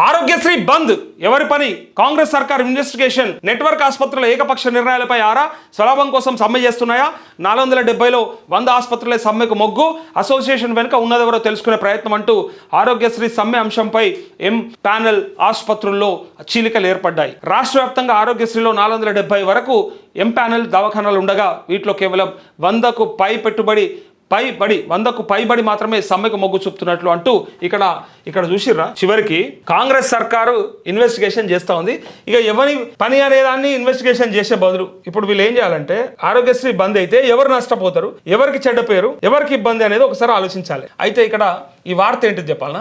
ఆరోగ్యశ్రీ బంద్. ఎవరి పని? కాంగ్రెస్ సర్కార్ ఇన్వెస్టిగేషన్. నెట్వర్క్ ఆసుపత్రుల ఏకపక్ష నిర్ణయాలపై ఆరా? స్వలాభం కోసం సమ్మె చేస్తున్నాయా? నాలుగు వందల డెబ్బైలో వంద ఆసుపత్రుల సమ్మెకు మొగ్గు. అసోసియేషన్ వెనుక ఉన్నదెవరో తెలుసుకునే ప్రయత్నం అంటూ ఆరోగ్యశ్రీ సమ్మె అంశంపై ఎం ప్యానెల్ ఆసుపత్రుల్లో చీలికలు ఏర్పడ్డాయి. రాష్ట్ర వ్యాప్తంగా ఆరోగ్యశ్రీలో నాలుగు వందల డెబ్బై వరకు ఎం ప్యానెల్ దవాఖానాలు ఉండగా వీటిలో కేవలం వందకు పై పెట్టుబడి పైబడి వందకు పైబడి మాత్రమే సమ్మెకు మొగ్గు చూపుతున్నట్లు అంటూ ఇక్కడ ఇక్కడ చూసిర్రా. చివరికి కాంగ్రెస్ సర్కారు ఇన్వెస్టిగేషన్ చేస్తూ ఉంది. ఇక ఎవరి పని అనేదాన్ని ఇన్వెస్టిగేషన్ చేసే బదులు ఇప్పుడు వీళ్ళు ఏం చేయాలంటే ఆరోగ్యశ్రీ బంద్ అయితే ఎవరు నష్టపోతారు? ఎవరికి చెడ్డ పేరు? ఎవరికి ఇబ్బంది అనేది ఒకసారి ఆలోచించాలి. అయితే ఇక్కడ ఈ వార్త ఏంటిది చెప్పాలనా?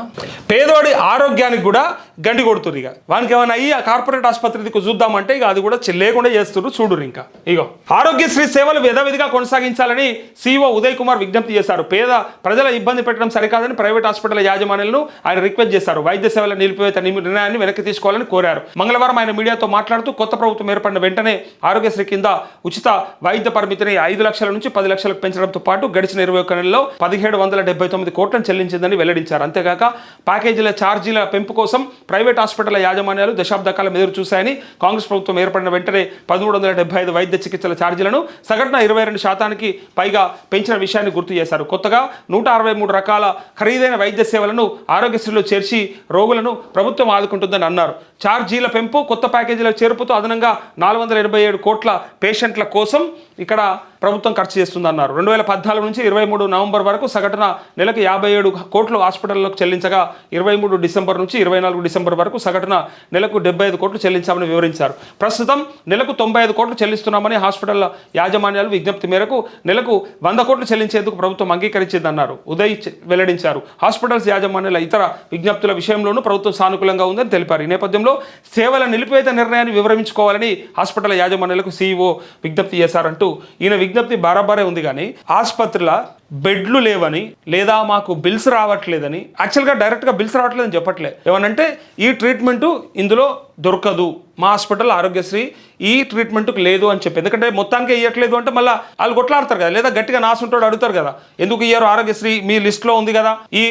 పేదోడి ఆరోగ్యానికి కూడా గండి కొడుతురు ఇక. వానికి ఏమైనా అయ్యి ఆ కార్పొరేట్ ఆసుపత్రికి చూద్దామంటే ఇక అది కూడా లేకుండా చేస్తున్నారు చూడురు ఇంకా. ఇగో ఆరోగ్యశ్రీ సేవలు యథావిధిగా కొనసాగించాలని సీఓ ఉదయ్ కుమార్ విజ్ఞప్తి చేశారు. పేద ప్రజల ఇబ్బంది పెట్టడం సరికాదని ప్రైవేట్ హాస్పిటల్ యాజమాన్యాలను ఆయన రిక్వెస్ట్ చేశారు. వైద్య సేవల నిలిపివేత నిర్ణయాన్ని వెనక్కి తీసుకోవాలని కోరారు. మంగళవారం ఆయన మీడియాతో మాట్లాడుతూ కొత్త ప్రభుత్వం ఏర్పడిన వెంటనే ఆరోగ్యశ్రీ కింద ఉచిత వైద్య పరిమితిని ఐదు లక్షల నుంచి పది లక్షలకు పెంచడంతో పాటు గడిచిన ఇరవై ఒక్క నెలలో పదిహేడు వందల డెబ్బై తొమ్మిది కోట్లను చెల్లించిందని వెల్లడించారు. అంతేగాక ప్యాకేజీల ఛార్జీల పెంపు కోసం ప్రైవేట్ హాస్పిటల్ యాజమాన్యాలు దశాబ్ద కాలం ఎదురు చూశాయని కాంగ్రెస్ ప్రభుత్వం ఏర్పడిన వెంటనే పదమూడు వందల డెబ్బై ఐదు వైద్య చికిత్సల ఛార్జీలను సగటున ఇరవై రెండు శాతానికి పైగా పెంచిన విషయాన్ని గుర్తు చేశారు. కొత్తగా నూట అరవై మూడు రకాల ఖరీదైన వైద్య సేవలను ఆరోగ్యశ్రీలో చేర్చి రోగులను ప్రభుత్వం ఆదుకుంటుందని అన్నారు. ఛార్జీల పెంపు కొత్త ప్యాకేజీల చేర్పుతో అదనంగా నాలుగు వందల ఎనభై ఏడు కోట్ల పేషెంట్ల కోసం ఇక్కడ ప్రభుత్వం ఖర్చు చేస్తుందన్నారు. రెండు వేల పద్నాలుగు నుంచి ఇరవై మూడు నవంబర్ వరకు సగటున నెలకు యాభై ఏడు కోట్లు కోట్లు హాస్పిటల్లకు చెల్లించగా ఇరవై మూడు డిసెంబర్ నుంచి ఇరవై నాలుగు డిసెంబర్ వరకు సగటున నెలకు డెబ్బై ఐదు కోట్లు చెల్లించామని వివరించారు. ప్రస్తుతం నెలకు తొంభై ఐదు కోట్లు చెల్లిస్తున్నామని హాస్పిటల్ యాజమాన్యాలు విజ్ఞప్తి మేరకు నెలకు వంద కోట్లు చెల్లించేందుకు ప్రభుత్వం అంగీకరించిందన్నారు. ఉదయ్ వెల్లడించారు. హాస్పిటల్స్ యాజమాన్యాల ఇతర విజ్ఞప్తుల విషయంలోనూ ప్రభుత్వం సానుకూలంగా ఉందని తెలిపారు. ఈ నేపథ్యంలో సేవల నిలిపివేత నిర్ణయాన్ని వివరించుకోవాలని హాస్పిటల్ యాజమాన్యాలకు సీఈఓ విజ్ఞప్తి చేశారంటూ ఈయన విజ్ఞప్తి బారాబారే ఉంది కానీ ఆసుపత్రుల బెడ్లు లేవని లేదా మాకు బిల్స్ రావట్లేదని. యాక్చువల్గా డైరెక్ట్గా బిల్స్ రావట్లేదని చెప్పట్లే. ఏమనంటే ఈ ట్రీట్మెంటు ఇందులో దొరకదు. మా హాస్పిటల్ ఆరోగ్యశ్రీ ఈ ట్రీట్మెంట్కి లేదు అని చెప్పి. ఎందుకంటే మొత్తానికి ఇవ్వట్లేదు అంటే మళ్ళీ వాళ్ళు కొట్లాడతారు కదా లేదా గట్టిగా నాసుంటాడు అడుగుతారు కదా. ఎందుకు ఇయ్యారు ఆరోగ్యశ్రీ? మీ లిస్ట్లో ఉంది కదా. ఈ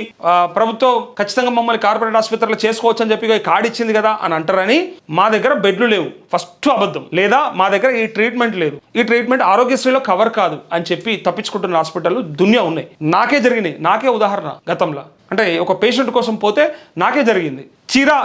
ప్రభుత్వం ఖచ్చితంగా మమ్మల్ని కార్పొరేట్ ఆసుపత్రిలో చేసుకోవచ్చు అని చెప్పి కాడిచ్చింది కార్డు ఇచ్చింది కదా అని అంటారని మా దగ్గర బెడ్లు లేవు. ఫస్ట్ అబద్ధం. లేదా మా దగ్గర ఈ ట్రీట్మెంట్ లేదు. ఈ ట్రీట్మెంట్ ఆరోగ్యశ్రీలో కవర్ కాదు అని చెప్పి తప్పించుకుంటున్న హాస్పిటల్ దునియా ఉన్నాయి. నాకే జరిగినాయి. నాకే ఉదాహరణ గతంలో. అంటే ఒక పేషెంట్ కోసం పోతే నాకే జరిగింది. చీరా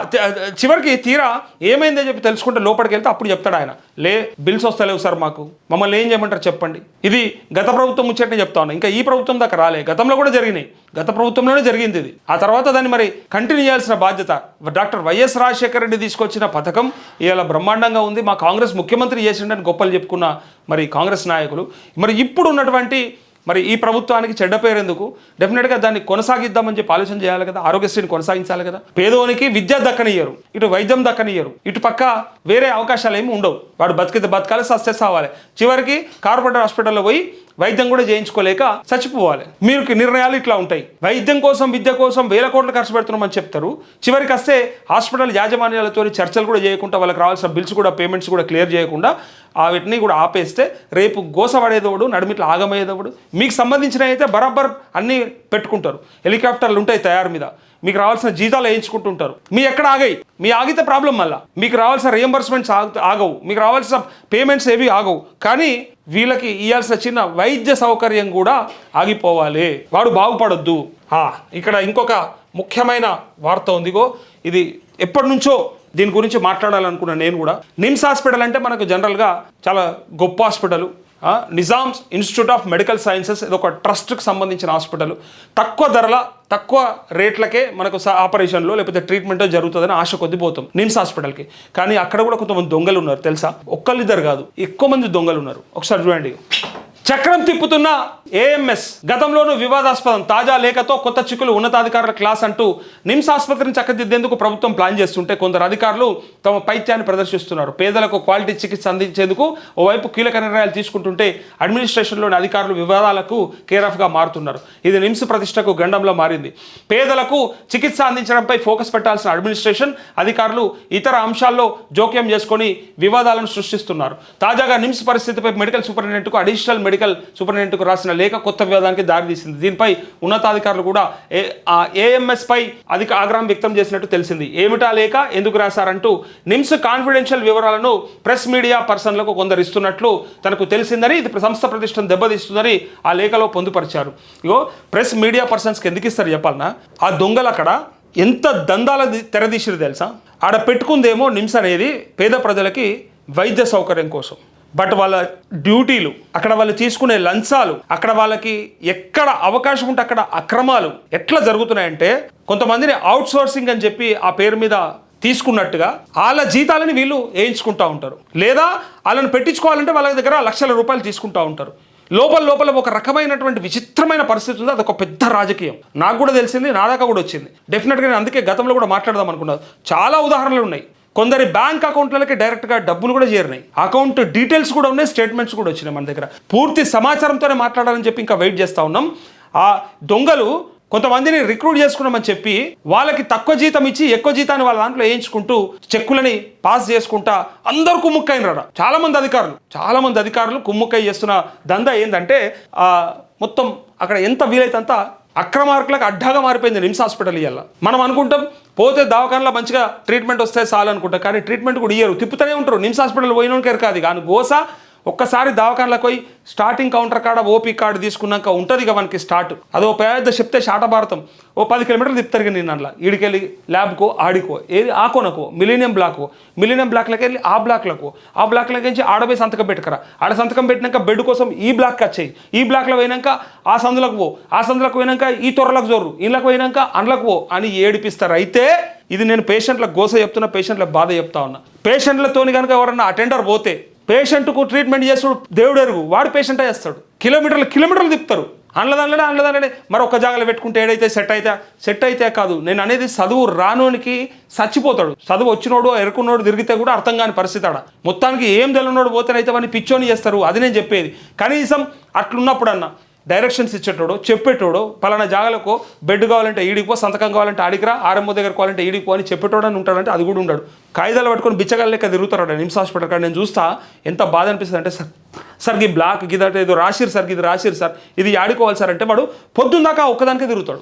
చివరికి తీరా ఏమైందో చెప్పి తెలుసుకుంటే లోపలికి వెళ్తే అప్పుడు చెప్తాడు ఆయన. లే బిల్స్ వస్తలేవు సార్ మాకు. మమ్మల్ని ఏం చేయమంటారు చెప్పండి. ఇది గత ప్రభుత్వం ముచ్చటనే చెప్తాను ఇంకా ఈ ప్రభుత్వం దాకా రాలే. గతంలో కూడా జరిగినాయి. గత ప్రభుత్వంలోనే జరిగింది ఇది. ఆ తర్వాత దాన్ని మరి కంటిన్యూ చేయాల్సిన బాధ్యత డాక్టర్ వైఎస్ రాజశేఖర రెడ్డి తీసుకొచ్చిన పథకం ఇలా బ్రహ్మాండంగా ఉంది. మా కాంగ్రెస్ ముఖ్యమంత్రి చేసిండని గొప్పలు చెప్పుకున్న మరి కాంగ్రెస్ నాయకులు. మరి ఇప్పుడు ఉన్నటువంటి మరి ఈ ప్రభుత్వానికి చెడ్డ పేరు ఎందుకు? డెఫినెట్గా దాన్ని కొనసాగిద్దామని చెప్పి ఆలోచన చేయాలి కదా ఆరోగ్యశ్రీని కొనసాగించాలి కదా. పేదోనికి విద్య దక్కనియ్యరు ఇటు వైద్యం దక్కనియ్యరు ఇటు పక్క వేరే అవకాశాలు ఏమి ఉండవు. వాడు బతికితే బతకాలి సక్సెస్ అవ్వాలి చివరికి కార్పొరేట్ హాస్పిటల్లో పోయి వైద్యం కూడా చేయించుకోలేక చచ్చిపోవాలి. మీరు నిర్ణయాలు ఇట్లా ఉంటాయి. వైద్యం కోసం విద్య కోసం వేల కోట్లు ఖర్చు పెడుతున్నామని చెప్తారు. చివరికి వస్తే హాస్పిటల్ యాజమాన్యాలతో చర్చలు కూడా చేయకుండా వాళ్ళకి రావాల్సిన బిల్స్ కూడా పేమెంట్స్ కూడా క్లియర్ చేయకుండా ఆ వీటిని కూడా ఆపేస్తే రేపు గోసపడేదోడు నడుమిట్లా ఆగమయ్యేదోడు మీకు సంబంధించిన అయితే బరాబర్ అన్నీ పెట్టుకుంటారు. హెలికాప్టర్లు ఉంటాయి తయారు మీద. మీకు రావాల్సిన జీతాలు వేయించుకుంటుంటారు. మీ ఎక్కడ ఆగాయి? మీ ఆగితే ప్రాబ్లం మళ్ళా. మీకు రావాల్సిన రియంబర్స్మెంట్స్ ఆగవు. మీకు రావాల్సిన పేమెంట్స్ ఏవి ఆగవు. కానీ వీళ్ళకి ఇవ్వాల్సిన చిన్న వైద్య సౌకర్యం కూడా ఆగిపోవాలి. వాడు బాగుపడొద్దు. ఆ, ఇక్కడ ఇంకొక ముఖ్యమైన వార్త ఉందిగో. ఇది ఎప్పటి నుంచో దీని గురించి మాట్లాడాలనుకున్నా నేను కూడా. నిమ్స్ హాస్పిటల్ అంటే మనకు జనరల్గా చాలా గొప్ప hospital. Nizam's institute of medical sciences ఇది ఒక ట్రస్ట్కి సంబంధించిన హాస్పిటల్. తక్కువ ధరల తక్కువ రేట్లకే మనకు స- ఆపరేషన్లో లేకపోతే ట్రీట్మెంట్ జరుగుతుందని ఆశ కొద్ది పోతాం నిమ్స్ హాస్పిటల్కి. కానీ అక్కడ కూడా కొంతమంది దొంగలు ఉన్నారు తెలుసా? ఒక్కళ్ళిద్దరు కాదు ఎక్కువ మంది దొంగలు ఉన్నారు. ఒకసారి చూడండి. చక్రం తిప్పుతున్న ఏఎంఎస్ గతంలోనూ వివాదాస్పదం. తాజా లేఖతో కొత్త చిక్కులు ఉన్నతాధికారుల క్లాస్ అంటూ నిమ్స్ ఆసుపత్రిని చక్కదిద్దేందుకు ప్రభుత్వం ప్లాన్ చేస్తుంటే కొందరు అధికారులు తమ పైత్యాన్ని ప్రదర్శిస్తున్నారు. పేదలకు క్వాలిటీ చికిత్స అందించేందుకు ఓవైపు కీలక నిర్ణయాలు తీసుకుంటుంటే అడ్మినిస్ట్రేషన్లోని అధికారులు వివాదాలకు కేరఫ్గా మారుతున్నారు. ఇది నిమ్స్ ప్రతిష్టకు గండంలో మారింది. పేదలకు చికిత్స అందించడంపై ఫోకస్ పెట్టాల్సిన అడ్మినిస్ట్రేషన్ అధికారులు ఇతర అంశాల్లో జోక్యం చేసుకొని వివాదాలను సృష్టిస్తున్నారు. తాజాగా నిమ్స్ పరిస్థితిపై మెడికల్ సూపరింటెండెంట్కు అడిషనల్ మెడికల్ మెడికల్ సూపరింటెండెంట్కు రాసిన లేఖ కొత్త వివాదానికి దారితీసింది దీనిపై ఉన్నతాధికారులు కూడా ఏ ఏఎంఎస్ పై అధిక ఆగ్రహం వ్యక్తం చేసినట్టు తెలిసింది. ఏమిటా లేఖ? ఎందుకు రాశారంటూ నిమ్స్ కాన్ఫిడెన్షియల్ వివరాలను ప్రెస్ మీడియా పర్సన్లకు కొందరు ఇస్తున్నట్లు తనకు తెలిసిందని ఇది సంస్థ ప్రతిష్టను దెబ్బతీస్తుందని ఆ లేఖలో పొందుపరిచారు. ఇగో ప్రెస్ మీడియా పర్సన్స్కి ఎందుకు ఇస్తారు చెప్పాలన్నా ఆ దొంగలు అక్కడ ఎంత దందాల తెరదీసిరు తెలుసా? ఆడ పెట్టుకుందేమో నిమ్స్ అనేది పేద ప్రజలకి వైద్య సౌకర్యం కోసం. బట్ వాళ్ళ డ్యూటీలు అక్కడ వాళ్ళు తీసుకునే లంచాలు అక్కడ వాళ్ళకి ఎక్కడ అవకాశం ఉంటే అక్కడ అక్రమాలు ఎట్లా జరుగుతున్నాయంటే కొంతమందిని అవుట్ సోర్సింగ్ అని చెప్పి ఆ పేరు మీద తీసుకున్నట్టుగా వాళ్ళ జీతాలని వీళ్ళు వేయించుకుంటా ఉంటారు. లేదా వాళ్ళని పెట్టించుకోవాలంటే వాళ్ళ దగ్గర లక్షల రూపాయలు తీసుకుంటా ఉంటారు. లోపల లోపల ఒక రకమైనటువంటి విచిత్రమైన పరిస్థితి ఉంది. అదొక పెద్ద రాజకీయం. నాకు కూడా తెలిసింది నా దాకా కూడా వచ్చింది. డెఫినెట్గా నేను అందుకే గతంలో కూడా మాట్లాడదాం అనుకున్నాను చాలా ఉదాహరణలు ఉన్నాయి. కొందరి బ్యాంక్ అకౌంట్లకి డైరెక్ట్గా డబ్బులు కూడా చేరినాయి. అకౌంట్ డీటెయిల్స్ కూడా ఉన్నాయి స్టేట్మెంట్స్ కూడా వచ్చినాయి మన దగ్గర. పూర్తి సమాచారంతోనే మాట్లాడాలని చెప్పి ఇంకా వెయిట్ చేస్తూ ఉన్నాం. ఆ దొంగలు కొంతమందిని రిక్రూట్ చేసుకున్నామని చెప్పి వాళ్ళకి తక్కువ జీతం ఇచ్చి ఎక్కువ జీతాన్ని వాళ్ళ దాంట్లో వేయించుకుంటూ చెక్కులని పాస్ చేసుకుంటా అందరు కుమ్ముక్కైనరా చాలా మంది అధికారులు చాలా మంది అధికారులు కుమ్ముక్కై చేస్తున్న దందా ఏంటంటే ఆ మొత్తం అక్కడ ఎంత వీలైతే అంతా అక్రమార్కులకు అడ్డాగా మారిపోయింది నిమ్స్ హాస్పిటల్ ఇవాళ మనం అనుకుంటాం పోతే దవాఖానలో మంచిగా ట్రీట్మెంట్ వస్తే చాలు అనుకుంటా. కానీ ట్రీట్మెంట్ కూడా ఇయ్యరు. తిప్పుతూనే ఉంటారు. నిమ్స్ హాస్పిటల్ పోయినోనికే కాదు కానీ గోస ఒక్కసారి దవాఖానలకు పోయి స్టార్టింగ్ కౌంటర్ కాడ ఓపీ కార్డు తీసుకున్నాక ఉంటుంది ఇక మనకి స్టార్ట్ అదో పెద్ద చెప్తే శాటభారతం ఓ పది కిలోమీటర్లు తిప్పుతారు నేను అందులో ఈడికెళ్ళి ల్యాబ్కో ఆడికో ఏది ఆ మిలీనియం బ్లాకో మిలీనియం బ్లాక్లకి వెళ్ళి ఆ బ్లాక్లకు ఆ బ్లాక్లకి నుంచి ఆడపోయి సంతకం పెట్టుకరా. ఆడ సంతకం పెట్టినాక బెడ్ కోసం ఈ బ్లాక్ వచ్చాయి. ఈ బ్లాక్లో పోయినాక ఆ సందులకు పో. ఆ సందులకు పోయినాక ఈ తొర్రలకు జోరు. ఇళ్ళకు పోయినాక అండ్లకు పో అని ఏడిపిస్తారు. అయితే ఇది నేను పేషెంట్ల గోస చెప్తున్నా పేషెంట్ల బాధ చెప్తా ఉన్నా. పేషెంట్లతోని కనుక ఎవరన్నా అటెండర్ పోతే పేషెంట్కు ట్రీట్మెంట్ చేస్తాడు దేవుడు ఎరుగు వాడు పేషెంట్ చేస్తాడు కిలోమీటర్లు కిలోమీటర్లు తిప్పుతారు. అండ్లదండలే అండ్లదండలే మరి ఒక జాగాలో పెట్టుకుంటే ఏడైతే సెట్ అయితే సెట్ అయితే కాదు. నేను అనేది చదువు రానోనికి చచ్చిపోతాడు. చదువు వచ్చినోడు ఎరుకున్నోడు తిరిగితే కూడా అర్థం కాని పరిస్థితి ఆడ. మొత్తానికి ఏం తెలియనోడు పోతేనైతే వాడిని పిచ్చోని చేస్తారు. అది నేను చెప్పేది. కనీసం అట్లున్నప్పుడన్నా. డైరెక్షన్స్ ఇచ్చేటోడు చెప్పేటోడు పలానా జాగాలకు బెడ్ కావాలంటే ఈడిపో సంతకం కావాలంటే ఆడికిరా ఆరంభ దగ్గర కావాలంటే ఈడిపో అని చెప్పేటోడు అని ఉంటాడంటే అది కూడా ఉంటాడు కాగితాలు పట్టుకొని బిచ్చగాళ్ళ లెక్క తిరుగుతాడు నిమ్స్ హాస్పిటల్ కాడ. నేను చూస్తా ఎంత బాధ అనిపిస్తుంది అంటే సార్ సార్ ఈ బ్లాక్ గిదంటే ఏదో రాసిరు సార్ ఇది రాసిరు సార్ ఇది ఆడుకోవాలి సార్ అంటే వాడు పొద్దున్నాక ఒక్కదానికే తిరుగుతాడు.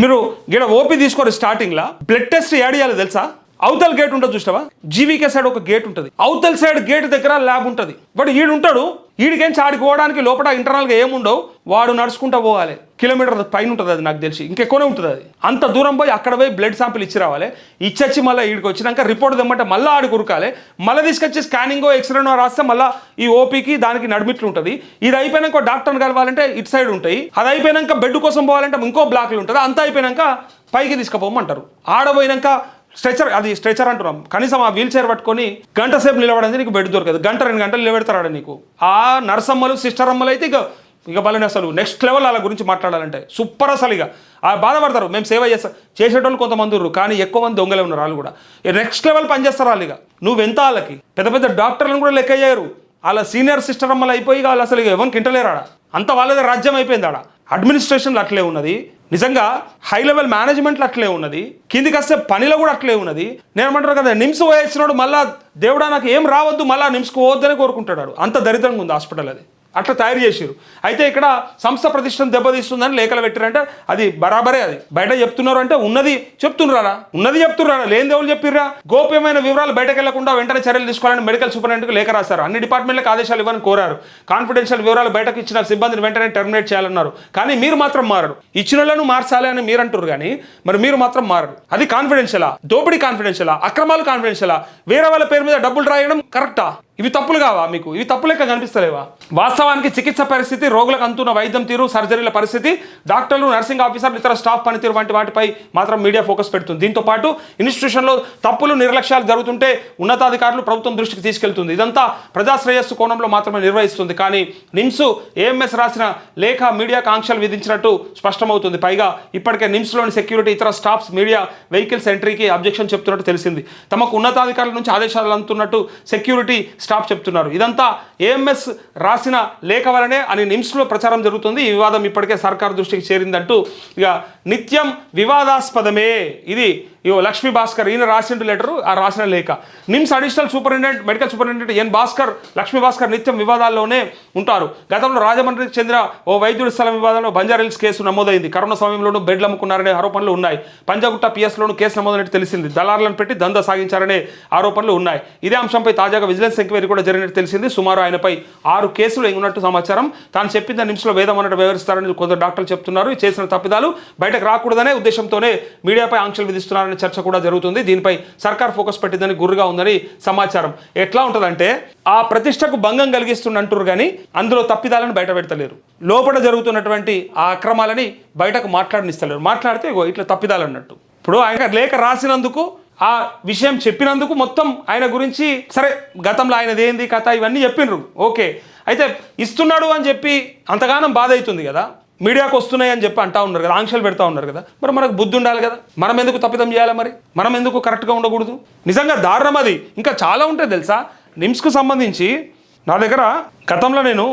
మీరు గిడ ఓపీ తీసుకోరు స్టార్టింగ్లో. బ్లడ్ టెస్ట్ యాడ్ చేయాలి తెలుసా? అవతల గేట్ ఉంటుంది చూసావా జీవీకే సైడ్ ఒక గేట్ ఉంటుంది. అవతల సైడ్ గేట్ దగ్గర ల్యాబ్ ఉంటుంది. వాడు ఈడుంటాడు ఉంటాడు ఆడికి పోవడానికి లోపల ఇంటర్నల్గా ఏముండవు వాడు నడుచుకుంటా పోవాలి. కిలోమీటర్ పైన ఉంటుంది అది నాకు తెలిసి. ఇంకెక్కువనే ఉంటుంది అది. అంత దూరం పోయి అక్కడ పోయి బ్లడ్ శాంపిల్ ఇచ్చి రావాలి. ఇచ్చొచ్చి మళ్ళీ ఈడికి వచ్చినాక రిపోర్ట్ తెమ్మంటే మళ్ళీ ఆడికి ఉరకాలి మళ్ళీ తీసుకొచ్చి స్కానింగ్ ఎక్స్రేనో రాస్తే మళ్ళీ ఈ ఓపీకి దానికి నడిమిట్లు ఉంటుంది. ఇది అయిపోయినాక డాక్టర్ని కలవాలంటే ఇటు సైడ్ ఉంటాయి. అది అయిపోయినాక బెడ్ కోసం పోవాలంటే ఇంకో బ్లాక్లు ఉంటుంది. అంతా అయిపోయినాక పైకి తీసుకుపోమంటారు. ఆడపోయినాక స్ట్రెచర్ అది స్ట్రెచర్ అంటున్నాం. కనీసం ఆ వీల్ చైర్ పట్టుకొని గంట సేపు నిలబడింది నీకు బెడ్ దొరకదు. గంట రెండు గంటలు నిలబెడతాడు నీకు. ఆ నర్సమ్మలు సిస్టర్ అమ్మలు అయితే ఇక ఇక బలని అసలు. నెక్స్ట్ లెవెల్ వాళ్ళ గురించి మాట్లాడాలంటే. సూపర్ అసలు ఇక. ఆ బాధపడతారు. మేము సేవ చేస్తాం చేసేటోళ్ళు కొంతమంది ఉన్నారు కానీ ఎక్కువ మంది దొంగలే ఉన్నారు వాళ్ళు కూడా. నెక్స్ట్ లెవెల్ పనిచేస్తారు వాళ్ళు ఇక. నువ్వెంత వాళ్ళకి? పెద్ద పెద్ద డాక్టర్లను కూడా లెక్క చేయరు. వాళ్ళ సీనియర్ సిస్టర్ అమ్మలు అయిపోయి వాళ్ళు అసలు ఇక ఎవరికి ఇంటలేరాడా ఆడ అంత వాళ్ళదే రాజ్యం అయిపోయింది ఆడ. అడ్మినిస్ట్రేషన్లు అట్లే ఉన్నది. నిజంగా హై లెవెల్ మేనేజ్మెంట్లో అట్లే ఉన్నది. కిందికి వస్తే పనిలో కూడా అట్లే ఉన్నది. నేను కదా నిమ్స్ పోయేసినాడు మళ్ళా దేవుడా నాకు ఏం రావద్దు మళ్ళా నిమ్స్కు పోవద్దని కోరుకుంటాడు అంత దరిద్రంగా ఉంది హాస్పిటల్ అది. అట్లా తయారు చేశారు అయితే ఇక్కడ సంస్థ ప్రతిష్టను దెబ్బతీస్తుందని లేఖలు పెట్టారంటే అది బరాబరే అది. బయట చెప్తున్నారు అంటే ఉన్నది చెప్తున్నారా? ఉన్నది చెప్తున్నారా? లేని దేవుళ్ళు చెప్పిర్రా? గోప్యమైన వివరాలు బయటకు వెళ్ళకుండా వెంటనే చర్యలు తీసుకోవాలని మెడికల్ సూపరింటెండెంట్కి లేఖ రాశారు. అన్ని డిపార్ట్మెంట్లకు ఆదేశాలు ఇవ్వని కోరారు. కాన్ఫిడెన్షియల్ వివరాలు బయటకు ఇచ్చిన సిబ్బందిని వెంటనే టెర్మినేట్ చేయాలన్నారు. కానీ మీరు మాత్రం మారడు ఇచ్చిన వాళ్ళను మార్చాలి అని మీరు అంటారు కానీ మరి మీరు మాత్రం మారరు. అది కాన్ఫిడెన్షియలా? దోపిడీ కాన్ఫిడెన్షియలా? అక్రమాలు కాన్ఫిడెన్షియలా? వేరే వాళ్ళ పేరు మీద డబ్బులు రాయడం కరెక్టా? ఇవి తప్పులు కావా మీకు? ఇవి తప్పు లెక్క కనిపిస్తలేవా వాస్తవానికి చికిత్స పరిస్థితి రోగులకు అందుతున్న వైద్యం తీరు సర్జరీల పరిస్థితి డాక్టర్లు నర్సింగ్ ఆఫీసర్లు ఇతర స్టాఫ్ పనితీరు వంటి వాటిపై మాత్రం మీడియా ఫోకస్ పెడుతుంది. దీంతో పాటు ఇన్స్టిట్యూషన్లో తప్పులు నిర్లక్ష్యాలు జరుగుతుంటే ఉన్నతాధికారులు ప్రభుత్వం దృష్టికి తీసుకెళ్తుంది. ఇదంతా ప్రజాశ్రేయస్సు కోణంలో మాత్రమే నిర్వహిస్తుంది. కానీ నిమ్స్ ఏఎంఎస్ రాసిన లేఖ మీడియాకు ఆంక్షలు విధించినట్టు స్పష్టమవుతుంది. పైగా ఇప్పటికే నిమ్స్లోని సెక్యూరిటీ ఇతర స్టాఫ్స్ మీడియా వెహికల్స్ ఎంట్రీకి అబ్జెక్షన్ చెప్తున్నట్టు తెలిసింది. తమకు ఉన్నతాధికారుల నుంచి ఆదేశాలు అందుతున్నట్టు సెక్యూరిటీ స్టాప్ చెప్తున్నారు. ఇదంతా ఏఎంఎస్ రాసిన లేఖ వలనే అని నిమ్స్లో ప్రచారం జరుగుతుంది. ఈ వివాదం ఇప్పటికే సర్కార్ దృష్టికి చేరిందంటూ ఇక నిత్యం వివాదాస్పదమే. ఇది ఇవో లక్ష్మీ భాస్కర్ ఈయన రాసిన లెటర్ ఆ రాసిన లేఖ. NIMS additional superintendent medical superintendent N Bhaskar Lakshmi Bhaskar నిత్యం వివాదాల్లోనే ఉంటారు. గతంలో రాజమండ్రికి చెందిన ఓ వైద్యుడి స్థలం వివాదంలో బంజారాహిల్స్ కేసు నమోదైంది. కరోనా సమయంలోనూ బెడ్లు అమ్ముకున్నారనే ఆరోపణలు ఉన్నాయి. పంజాగుట్ట పిఎస్లోనూ కేసు నమోదైనట్టు తెలిసింది. దళారులను పెట్టి దందా సాగించారనే ఆరోపణలు ఉన్నాయి. ఇదే అంశంపై తాజాగా విజిలెన్స్ ఎంక్వైరీ కూడా జరిగినట్టు తెలిసింది. సుమారు ఆయనపై ఆరు కేసులు ఉన్నట్టు సమాచారం. తాను చెప్పింది నిమిషంలో వేదం అన్నట్టు వివరిస్తారని కొందరు డాక్టర్లు చెప్తున్నారు. చేసిన తప్పిదాలు బయటకు రాకూడదనే ఉద్దేశంతోనే మీడియాపై ఆంక్షలు విధిస్తున్నారు చర్చ కూడా జరుగుతుంది. దీనిపై సర్కార్ ఫోకస్ పెట్టిందని గురుగా ఉందని సమాచారం. ఎట్లా ఉంటుందంటే ఆ ప్రతిష్టకు భంగం కలిగిస్తున్నంటారు కానీ అందులో తప్పిదాలను బయట పెడతలేరు. లోపల జరుగుతున్నటువంటి ఆ అక్రమాలని బయటకు మాట్లాడనిస్తలేరు. మాట్లాడితే ఇట్లా తప్పిదాలు అన్నట్టు ఇప్పుడు ఆయన లేఖ రాసినందుకు ఆ విషయం చెప్పినందుకు మొత్తం ఆయన గురించి సరే గతంలో ఆయనది ఏంది కథ ఇవన్నీ చెప్పిండ్రు ఓకే. అయితే ఇస్తున్నాడు అని చెప్పి అంతగానం బాధ అవుతుంది కదా. మీడియాకు వస్తున్నాయి అని చెప్పి అంటా ఉన్నారు కదా ఆంక్షలు పెడతా ఉన్నారు కదా మరి మనకు బుద్ధి ఉండాలి కదా? మనం ఎందుకు తప్పిదం చేయాలి మరి? మనం ఎందుకు కరెక్ట్గా ఉండకూడదు? నిజంగా దారుణం అది. ఇంకా చాలా ఉంటాయి తెలుసా? నిమ్స్కు సంబంధించి నా దగ్గర గతంలో నేను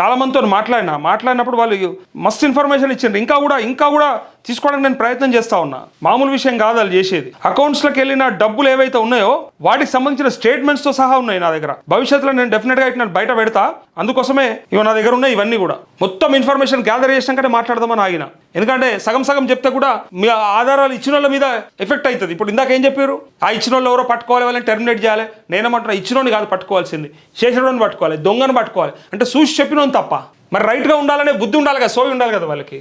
చాలా మందితో మాట్లాడినా. మాట్లాడినప్పుడు వాళ్ళు మస్తు ఇన్ఫర్మేషన్ ఇచ్చిండ్రు. ఇంకా కూడా ఇంకా కూడా తీసుకోవడానికి నేను ప్రయత్నం చేస్తా ఉన్నా. మామూలు విషయం కాదు వాళ్ళు చేసేది. అకౌంట్స్లోకి వెళ్ళిన డబ్బులు ఏవైతే ఉన్నాయో వాటికి సంబంధించిన స్టేట్మెంట్స్తో సహా ఉన్నాయి నా దగ్గర. భవిష్యత్తులో నేను డెఫినెట్గా ఇట్లా బయట పెడతా. అందుకోసమే ఇవి నా దగ్గర ఉన్నాయి ఇవన్నీ కూడా. మొత్తం ఇన్ఫర్మేషన్ గ్యాదర్ చేసినాకనే మాట్లాడదామని ఆగిన. ఎందుకంటే సగం సగం చెప్తే కూడా మీ ఆధారాలు ఇచ్చిన వాళ్ళ మీద ఎఫెక్ట్ అవుతుంది. ఇప్పుడు ఇందాక ఏం చెప్పారు? ఆ ఇచ్చిన వాళ్ళు ఎవరో పట్టుకోవాలి వాళ్ళని టెర్మినేట్ చేయాలి. నేనేమంటున్నా ఇచ్చినోని కాదు పట్టుకోవాల్సింది. చేసినోని పట్టుకోవాలి దొంగను పట్టుకోవాలి. అంటే చూసి చెప్పినోని తప్ప. మరి రైట్గా ఉండాలనే బుద్ధి ఉండాలి కదా సోయి ఉండాలి కదా వాళ్ళకి.